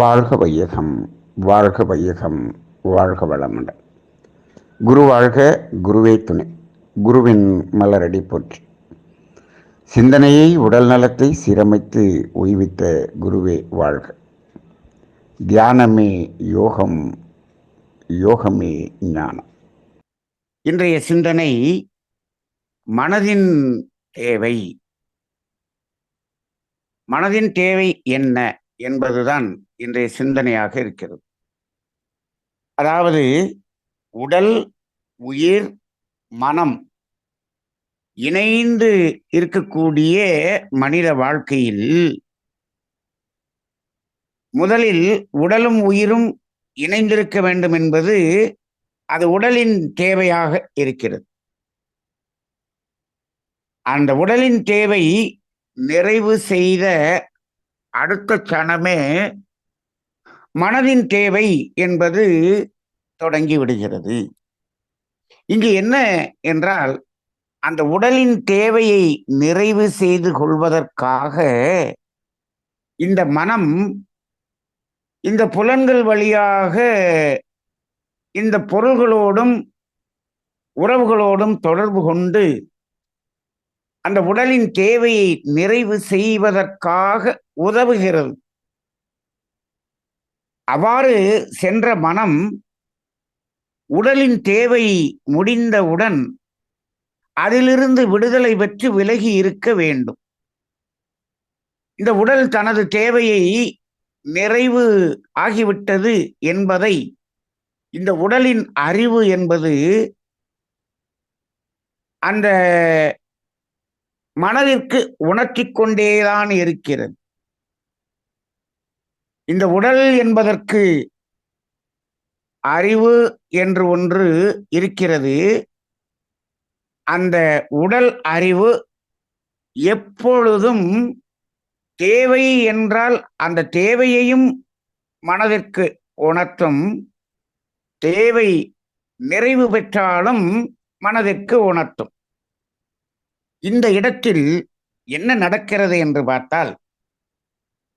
வாழ்க வையகம் வாழ்க வையகம் வாழ்க வளமுடன். குரு வாழ்க குருவே துணை. குருவின் மலரடி போற்றி. சிந்தனையை உடல் நலத்தை சீரமைத்து ஓய்வித்த குருவே வாழ்க. தியானமே யோகம் யோகமே ஞானம். இன்றைய சிந்தனை மனதின் தேவை. மனதின் தேவை என்ன? என்பதுதான் இன்றைய சிந்தனையாக இருக்கிறது. அதாவது உடல் உயிர் மனம் இணைந்து இருக்கக்கூடிய மனித வாழ்க்கையில் முதலில் உடலும் உயிரும் இணைந்திருக்க வேண்டும் என்பது அது உடலின் தேவையாக இருக்கிறது. அந்த உடலின் தேவை நிறைவு செய்த அடுத்த சனமே மனதின் தேவை என்பது தொடங்கி விடுகிறது. இங்கு என்ன என்றால் அந்த உடலின் தேவையை நிறைவு செய்து கொள்வதற்காக இந்த மனம் இந்த புலன்கள் வழியாக இந்த பொருள்களோடும் உறவுகளோடும் தொடர்பு கொண்டு அந்த உடலின் தேவையை நிறைவு செய்வதற்காக உதவுகிறது. அவ்வாறு சென்ற மனம் உடலின் தேவை முடிந்தவுடன் அதிலிருந்து விடுதலை பெற்று விலகி இருக்க வேண்டும். இந்த உடல் தனது தேவையை நிறைவு ஆகிவிட்டது என்பதை இந்த உடலின் அறிவு என்பது அந்த மனதிற்கு உணர்த்திக் கொண்டேதான் இருக்கிறது. இந்த உடல் என்பதற்கு அறிவு என்று ஒன்று இருக்கிறது. அந்த உடல் அறிவு எப்பொழுதும் தேவை என்றால் அந்த தேவையையும் மனதிற்கு உணர்த்தும். தேவை நிறைவு பெற்றாலும் மனதிற்கு உணர்த்தும். இந்த இடத்தில் என்ன நடக்கிறது என்று பார்த்தால்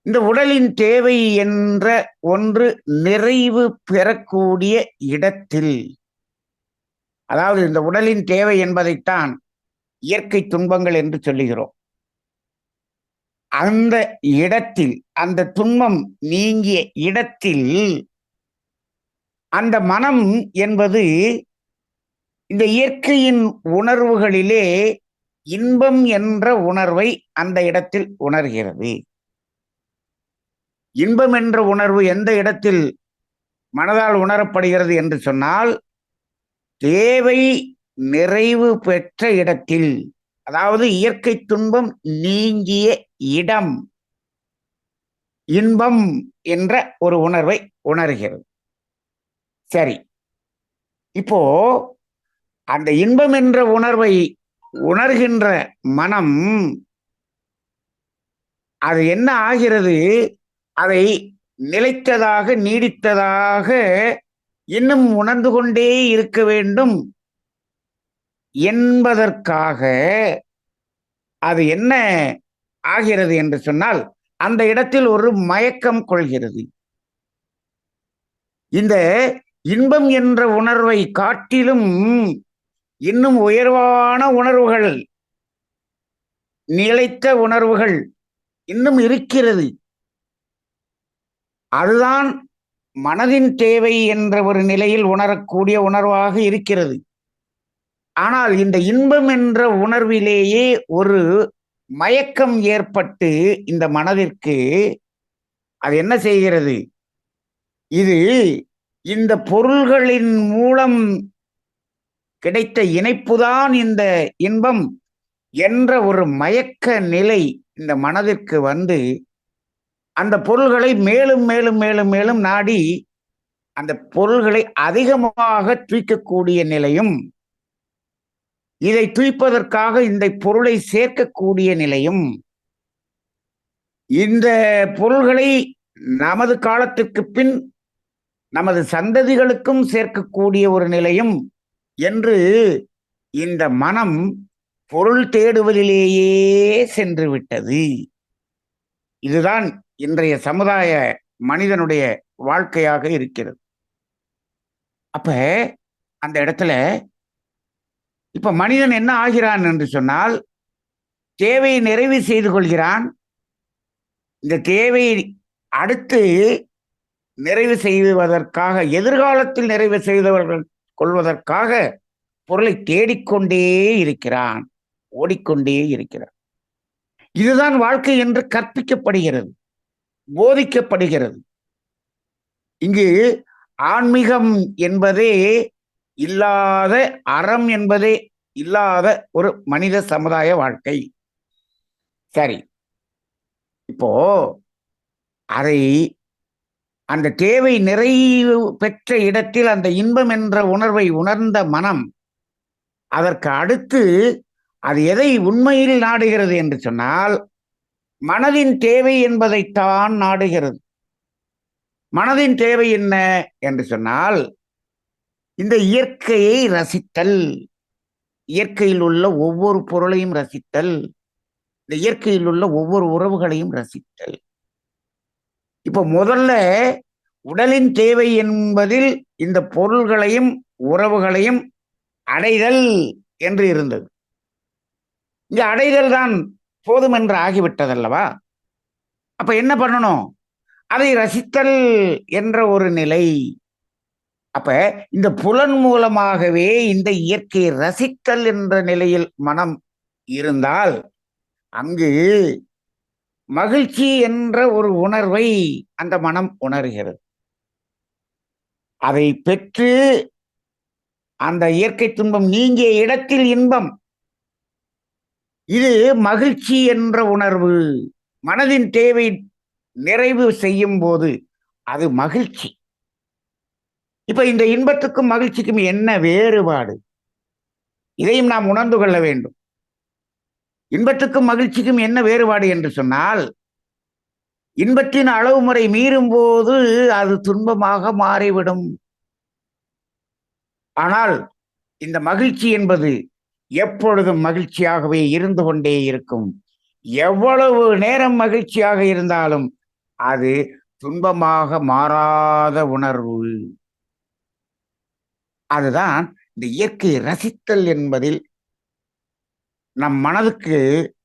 இந்த உடலின் தேவை என்ற ஒன்று நிறைவு பெறக்கூடிய இடத்தில் அதாவது இந்த உடலின் தேவை என்பதைத்தான் இயற்கை துன்பங்கள் என்று சொல்லுகிறோம். அந்த இடத்தில் அந்த துன்பம் நீங்கிய இடத்தில் அந்த மனம் என்பது இந்த இயற்கையின் உணர்வுகளிலே இன்பம் என்ற உணர்வை அந்த இடத்தில் உணர்கிறது. இன்பம் என்ற உணர்வு எந்த இடத்தில் மனதால் உணரப்படுகிறது என்று சொன்னால் தேவை நிறைவு பெற்ற இடத்தில் அதாவது இயற்கை துன்பம் நீங்கிய இடம் இன்பம் என்ற ஒரு உணர்வை உணர்கிறது. சரி. இப்போ அந்த இன்பம் என்ற உணர்வை உணர்கின்ற மனம் அது என்ன ஆகிறது? அதை நிலைத்ததாக நீடித்ததாக இன்னும் உணர்ந்து கொண்டே இருக்க வேண்டும் என்பதற்காக அது என்ன ஆகிறது என்று சொன்னால் அந்த இடத்தில் ஒரு மயக்கம் கொள்கிறது. இந்த இன்பம் என்ற உணர்வை காட்டிலும் இன்னும் உயர்வான உணர்வுகள் நிலைத்த உணர்வுகள் இன்னும் இருக்கிறது. அதுதான் மனதின் தேவை என்ற ஒரு நிலையில் உணரக்கூடிய உணர்வாக இருக்கிறது. ஆனால் இந்த இன்பம் என்ற உணர்விலேயே ஒரு மயக்கம் ஏற்பட்டு இந்த மனதிற்கு அது என்ன செய்கிறது? இது இந்த பொருள்களின் மூலம் கிடைத்த இணைப்புதான் இந்த இன்பம் என்ற ஒரு மயக்க நிலை இந்த மனதிற்கு வந்து அந்த பொருள்களை மேலும் மேலும் மேலும் மேலும் நாடி அந்த பொருள்களை அதிகமாக தூய்க்கக்கூடிய நிலையும் இதை தூய்ப்பதற்காக இந்த பொருளை சேர்க்கக்கூடிய நிலையும் இந்த பொருள்களை நமது காலத்திற்கு பின் நமது சந்ததிகளுக்கும் சேர்க்கக்கூடிய ஒரு நிலையும் என்று இந்த மனம் பொருள் தேடுவதிலேயே சென்று விட்டது இதுதான் இன்றைய சமுதாய மனிதனுடைய வாழ்க்கையாக இருக்கிறது. அப்ப அந்த இடத்துல இப்ப மனிதன் என்ன ஆகிறான் என்று சொன்னால் தேவையை நிறைவு செய்து கொள்கிறான். இந்த தேவையை அடுத்து நிறைவு செய்வதற்காக எதிர்காலத்தில் நிறைவு செய்தவர்கள் கொள்வதற்காக பொருளை தேடிக்கொண்டே இருக்கிறான். ஓடிக்கொண்டே இருக்கிறான். இதுதான் வாழ்க்கை என்று கற்பிக்கப்படுகிறது. போதிக்கப்படுகிறது. இங்கு ஆன்மீகம் என்பதே இல்லாத அறம் என்பதே இல்லாத ஒரு மனித சமுதாய வாழ்க்கை. சரி. இப்போ அதை அந்த தேவை நிறைவு பெற்ற இடத்தில் அந்த இன்பம் என்ற உணர்வை உணர்ந்த மனம் அதற்கு அடுத்து அது எதை உண்மையில் நாடுகிறது என்று சொன்னால் மனதின் தேவை என்பதைத்தான் நாடுகிறது. மனதின் தேவை என்ன என்று சொன்னால் இந்த இயற்கையை ரசித்தல் இயற்கையில் உள்ள ஒவ்வொரு பொருளையும் ரசித்தல் இந்த இயற்கையில் உள்ள ஒவ்வொரு உறவுகளையும் ரசித்தல். இப்போ முதல்ல உடலின் தேவை என்பதில் இந்த பொருள்களையும் உறவுகளையும் அடைதல் என்று இருந்தது. இங்க அடைதல் தான் போதும் என்று ஆகிவிட்டதல்லவா? அப்ப என்ன பண்ணணும்? அதை ரசித்தல் என்ற ஒரு நிலை. அப்ப இந்த புலன் மூலமாகவே இந்த இயற்கையை ரசித்தல் என்ற நிலையில் மனம் இருந்தால் அங்கு மகிழ்ச்சி என்ற ஒரு உணர்வை அந்த மனம் உணர்கிறது. அதை பெற்று அந்த இயற்கை துன்பம் நீங்கிய இடத்தில் இன்பம். இது மகிழ்ச்சி என்ற உணர்வு. மனதின் தேவை நிறைவு செய்யும் போது அது மகிழ்ச்சி. இப்ப இந்த இன்பத்துக்கும் மகிழ்ச்சிக்கும் என்ன வேறுபாடு? இதையும் நாம் உணர்ந்து கொள்ள வேண்டும். இன்பத்துக்கும் மகிழ்ச்சிக்கும் என்ன வேறுபாடு என்று சொன்னால் இன்பத்தின் அளவு முறை மீறும் போது அது துன்பமாக மாறிவிடும். ஆனால் இந்த மகிழ்ச்சி என்பது எப்பொழுதும் மகிழ்ச்சியாகவே இருந்து கொண்டே இருக்கும். எவ்வளவு நேரம் மகிழ்ச்சியாக இருந்தாலும் அது துன்பமாக மாறாத உணர்வு. அதுதான் இந்த இயற்கை ரசித்தல் என்பதில் நம் மனதுக்கு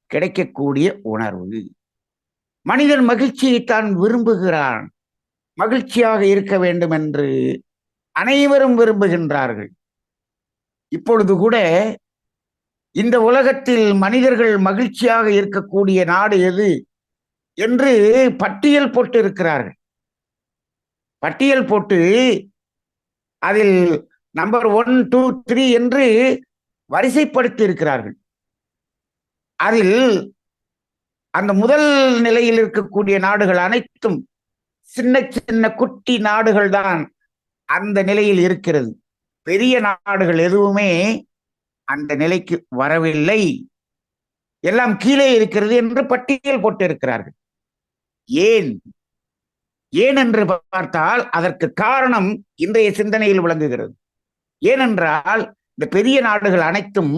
கிடைக்கக்கூடிய உணர்வு. மனிதன் மகிழ்ச்சியை தான் விரும்புகிறான். மகிழ்ச்சியாக இருக்க வேண்டும் என்று அனைவரும் விரும்புகின்றார்கள். இப்பொழுது கூட இந்த உலகத்தில் மனிதர்கள் மகிழ்ச்சியாக இருக்கக்கூடிய நாடு எது என்று பட்டியல் போட்டு இருக்கிறார்கள் பட்டியல் போட்டு அதில் நம்பர் ஒன் டூ த்ரீ என்று வரிசைப்படுத்தி இருக்கிறார்கள் அதில் அந்த முதல் நிலையில் இருக்கக்கூடிய நாடுகள் அனைத்தும் சின்ன சின்ன குட்டி நாடுகள் தான் அந்த நிலையில் இருக்கிறது. பெரிய நாடுகள் எதுவுமே அந்த நிலைக்கு வரவில்லை. எல்லாம் கீழே இருக்கிறது என்று பட்டியல் போட்டு இருக்கிறார்கள் ஏன்? ஏன் என்று பார்த்தால் அதற்கு காரணம் இன்றைய சிந்தனையில் விளங்குகிறது. ஏனென்றால் இந்த பெரிய நாடுகள் அனைத்தும்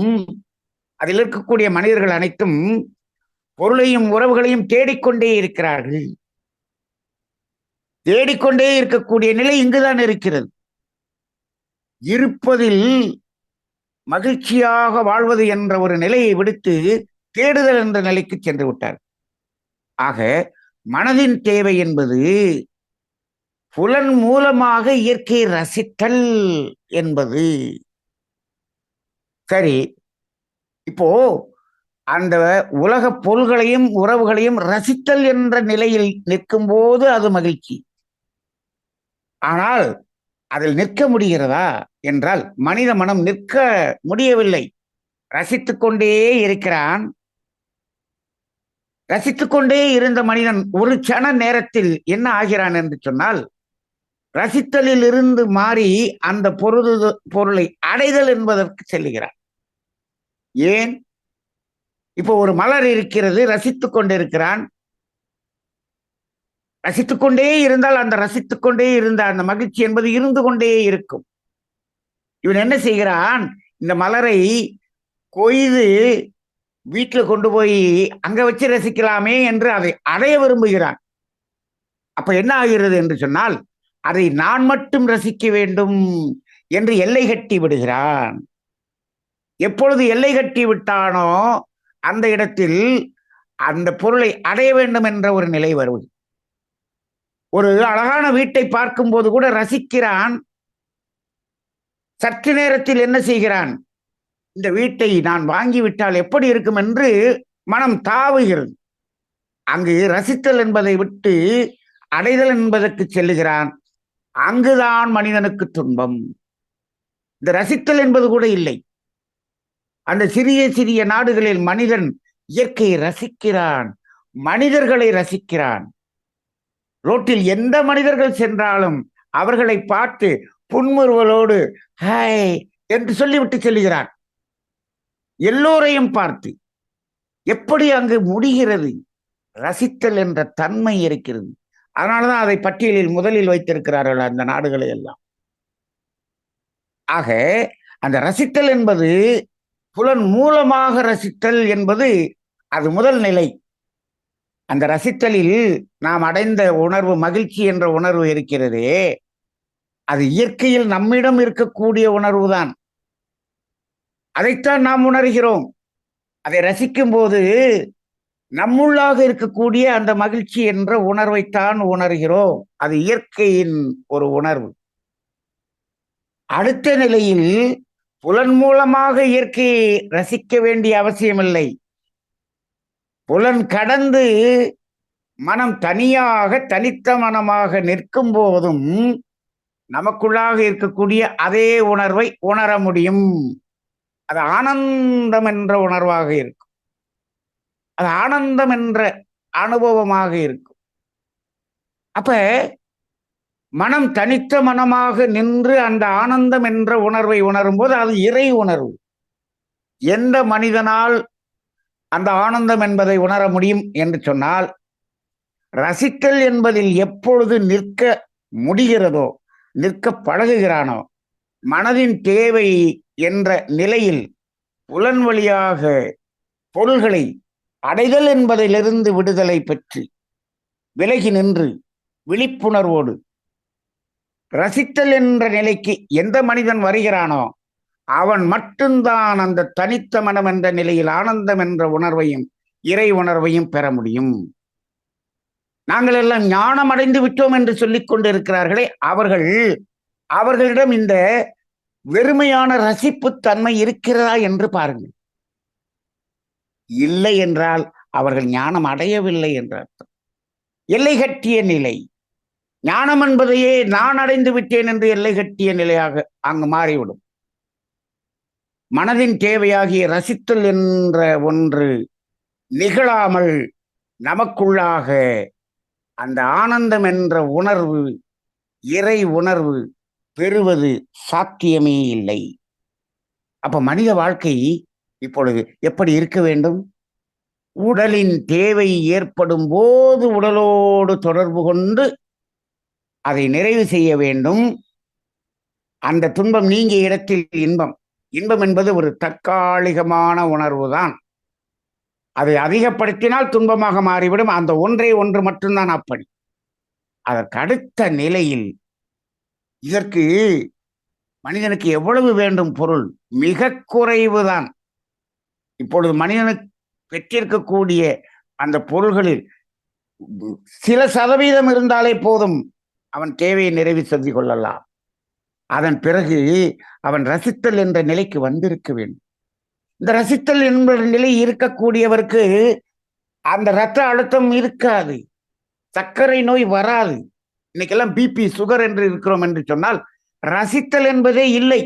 அதில் இருக்கக்கூடிய மனிதர்கள் அனைத்தும் பொருளையும் உறவுகளையும் தேடிக்கொண்டே இருக்கிறார்கள். தேடிக்கொண்டே இருக்கக்கூடிய நிலை இங்குதான் இருக்கிறது. இருப்பதில் மகிழ்ச்சியாக வாழ்வது என்ற ஒரு நிலையை விடுத்து தேடுதல் என்ற நிலைக்கு சென்று விட்டார். ஆக மனதின் தேவை என்பது புலன் மூலமாக இயற்கையை ரசித்தல் என்பது. சரி இப்போ அந்த உலக பொருள்களையும் உறவுகளையும் ரசித்தல் என்ற நிலையில் நிற்கும் போது அது மகிழ்ச்சி. ஆனால் அதில் நிற்க முடிகிறதா என்றால் மனித மனம் நிற்க முடியவில்லை. ரசித்து கொண்டே இருக்கிறான். ரசித்து கொண்டே இருந்த மனிதன் ஒரு சன நேரத்தில் என்ன ஆகிறான் என்று சொன்னால் ரசித்தலில் இருந்து மாறி அந்த பொருள் பொருளை அடைதல் என்பதற்கு செல்லுகிறான் ஏன்? இப்போ ஒரு மலர் இருக்கிறது ரசித்து கொண்டிருக்கிறான். ரசித்து கொண்டே இருந்தால் அந்த ரசித்து கொண்டே இருந்த அந்த மகிழ்ச்சி என்பது இருந்து கொண்டே இருக்கும். இவன் என்ன செய்கிறான்? இந்த மலரை கொய்து வீட்டில் கொண்டு போய் அங்க வச்சு ரசிக்கலாமே என்று அதை அடைய விரும்புகிறான். அப்ப என்ன ஆகிறது என்று சொன்னால் அதை நான் மட்டும் ரசிக்க வேண்டும் என்று எல்லை கட்டி விடுகிறான். எப்பொழுது எல்லை கட்டி விட்டானோ அந்த இடத்தில் அந்த பொருளை அடைய வேண்டும் என்ற ஒரு நிலை வருவது. ஒரு அழகான வீட்டை பார்க்கும்போது கூட ரசிக்கிறான். சற்று நேரத்தில் என்ன செய்கிறான்? இந்த வீட்டை நான் வாங்கிவிட்டால் எப்படி இருக்கும் என்று மனம் தாவுகிறது. அங்கு ரசித்தல் என்பதை விட்டு அடைதல் என்பதற்கு செல்லுகிறான். அங்குதான் மனிதனுக்கு துன்பம். இந்த ரசித்தல் என்பது கூட இல்லை. அந்த சிறிய சிறிய நாடுகளில் மனிதன் இயற்கையை ரசிக்கிறான் மனிதர்களை ரசிக்கிறான். ரோட்டில் எந்த மனிதர்கள் சென்றாலும் அவர்களை பார்த்து புன்முறுவலோடு ஹாய் என்று சொல்லிவிட்டு செல்கிறான். எல்லோரையும் பார்த்து எப்படி அங்கு முடிகிறது? ரசித்தல் என்ற தன்மை இருக்கிறது. அதனாலதான் அதை பட்டியலில் முதலில் வைத்திருக்கிறார்கள் அந்த நாடுகளை எல்லாம். ஆக அந்த ரசித்தல் என்பது புலன் மூலமாக ரசித்தல் என்பது அது முதல் நிலை. அந்த ரசித்தலில் நாம் அடைந்த உணர்வு மகிழ்ச்சி என்ற உணர்வு இருக்கிறதே. அது இயற்கையில் நம்மிடம் இருக்கக்கூடிய உணர்வுதான். அதைத்தான் நாம் உணர்கிறோம். அதை ரசிக்கும் போது நம்முள்ளாக இருக்கக்கூடிய அந்த மகிழ்ச்சி என்ற உணர்வைத்தான் உணர்கிறோம். அது இயற்கையின் ஒரு உணர்வு. அடுத்த நிலையில் புலன் மூலமாக இயற்கையை ரசிக்க வேண்டிய அவசியமில்லை. புலன் கடந்து மனம் தனியாக தனித்த மனமாக நிற்கும் போதும் நமக்குள்ளாக இருக்கக்கூடிய அதே உணர்வை உணர முடியும். அது ஆனந்தம் என்ற உணர்வாக இருக்கும். அது ஆனந்தம் என்ற அனுபவமாக இருக்கும். அப்ப மனம் தனித்த மனமாக நின்று அந்த ஆனந்தம் என்ற உணர்வை உணரும் போது அது இறை உணர்வு. எந்த மனிதனால் அந்த ஆனந்தம் என்பதை உணர முடியும் என்று சொன்னால் ரசித்தல் என்பதில் எப்பொழுது நிற்க முடிகிறதோ நிற்க பழகுகிறானோ மனதின் தேவை என்ற நிலையில் புலன் வழியாக பொருள்களை அடைதல் என்பதிலிருந்து விடுதலை பெற்று விலகி நின்று விழிப்புணர்வோடு ரசித்தல் என்ற நிலைக்கு எந்த மனிதன் வருகிறானோ அவன் மட்டும்தான் அந்த தனித்த மனம் என்ற நிலையில் ஆனந்தம் என்ற உணர்வையும் இறை உணர்வையும் பெற முடியும். நாங்கள் எல்லாம் ஞானம் அடைந்து விட்டோம் என்று சொல்லிக் கொண்டிருக்கிறார்களே அவர்கள் அவர்களிடம் இந்த வெறுமையான ரசிப்பு தன்மை இருக்கிறதா என்று பாருங்கள். இல்லை என்றால் அவர்கள் ஞானம் அடையவில்லை என்ற அர்த்தம் எல்லை கட்டிய நிலை. ஞானம் என்பதையே நான் அடைந்து விட்டேன் என்று எல்லை கட்டிய நிலையாக அங்கு மாறிவிடும். மனதின் தேவையாகிய ரசித்தல் என்ற ஒன்று நிகழாமல் நமக்குள்ளாக அந்த ஆனந்தம் என்ற உணர்வு இறை உணர்வு பெறுவது சாத்தியமே இல்லை. அப்ப மனித வாழ்க்கை இப்பொழுது எப்படி இருக்க வேண்டும்? உடலின் தேவை ஏற்படும் போது உடலோடு தொடர்பு கொண்டு அதை நிறைவு செய்ய வேண்டும். அந்த துன்பம் நீங்கிய இடத்தில் இன்பம். இன்பம் என்பது ஒரு தற்காலிகமான உணர்வு தான் அதை அதிகப்படுத்தினால் துன்பமாக மாறிவிடும். அந்த ஒன்றே ஒன்று மட்டும்தான் அப்படி. அதற்கு அடுத்த நிலையில் இதற்கு மனிதனுக்கு எவ்வளவு வேண்டும் பொருள்? மிக குறைவுதான். இப்பொழுது மனிதனுக்கு பெற்றிருக்கக்கூடிய அந்த பொருள்களில் சில சதவீதம் இருந்தாலே போதும். அவன் தேவையை நிறைவு செய்து கொள்ளலாம். அதன் பிறகு அவன் ரசித்தல் என்ற நிலைக்கு வந்திருக்க வேண்டும். இந்த ரசித்தல் என்ற நிலை இருக்கக்கூடியவருக்கு அந்த இரத்த அழுத்தம் இருக்காது. சர்க்கரை நோய் வராது. இன்னைக்கெல்லாம் பிபி சுகர் என்று இருக்கிறோம் என்று சொன்னால் ரசித்தல் என்பதே இல்லை.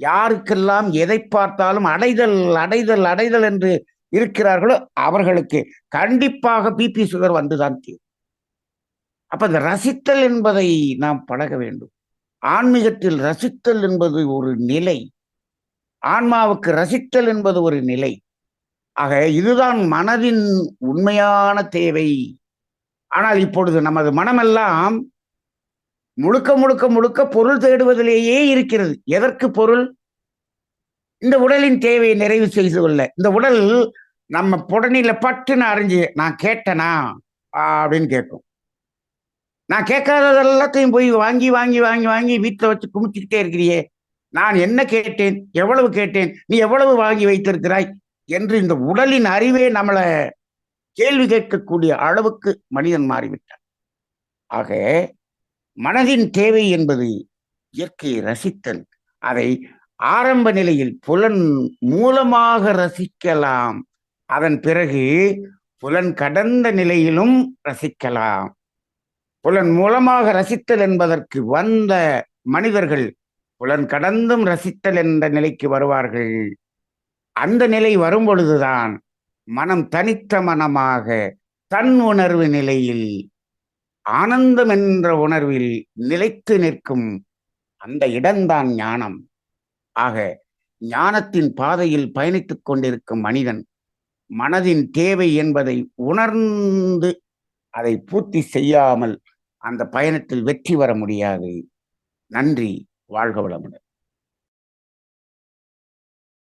யாருக்கெல்லாம் எதை பார்த்தாலும் அடைதல் அடைதல் அடைதல் என்று இருக்கிறார்களோ அவர்களுக்கு கண்டிப்பாக பிபி சுகர் வந்துதான் தீரும். அப்ப இந்த ரசித்தல் என்பதை நாம் பழக வேண்டும். ஆன்மீகத்தில் ரசித்தல் என்பது ஒரு நிலை. ஆன்மாவுக்கு ரசித்தல் என்பது ஒரு நிலை. ஆக இதுதான் மனதின் உண்மையான தேவை. ஆனால் இப்பொழுது நமது மனமெல்லாம் முழுக்க முழுக்க முழுக்க பொருள் தேடுவதிலேயே இருக்கிறது. எதற்கு பொருள்? இந்த உடலின் தேவையை நிறைவு செய்து கொள்ள. இந்த உடல் நம்ம புடனில பட்டுன்னு அறிஞ்சு நான் கேட்டனா? அப்படின்னு கேட்கும் நான் கேட்காதது எல்லாத்தையும் போய் வாங்கி வாங்கி வாங்கி வாங்கி வீட்டில் வச்சு குமிச்சுக்கிட்டே இருக்கிறியே. நான் என்ன கேட்டேன்? எவ்வளவு கேட்டேன்? நீ எவ்வளவு வாங்கி வைத்திருக்கிறாய்? என்று இந்த உடலின் அறிவே நம்மளை கேள்வி கேட்கக்கூடிய அளவுக்கு மனிதன் மாறிவிட்டான். ஆக மனதின் தேவை என்பது இயற்கையை ரசித்தல். அதை ஆரம்ப நிலையில் புலன் மூலமாக ரசிக்கலாம். அதன் பிறகு புலன் கடந்த நிலையிலும் ரசிக்கலாம். புலன் மூலமாக ரசித்தல் என்பதற்கு வந்த மனிதர்கள் புலன் கடந்தும் ரசித்தல் என்ற நிலைக்கு வருவார்கள். அந்த நிலை வரும் பொழுதுதான் மனம் தனித்த மனமாக தன் உணர்வு நிலையில் ஆனந்தம் என்ற உணர்வில் நிலைத்து நிற்கும் அந்த இடம்தான் ஞானம். ஆக ஞானத்தின் பாதையில் பயணித்துக் கொண்டிருக்கும் மனிதன் மனதின் தேவை என்பதை உணர்ந்து அதை பூர்த்தி செய்யாமல் அந்த பயணத்தில் வெற்றி பெற முடியாது. நன்றி. வாழ்க வளமுடன்.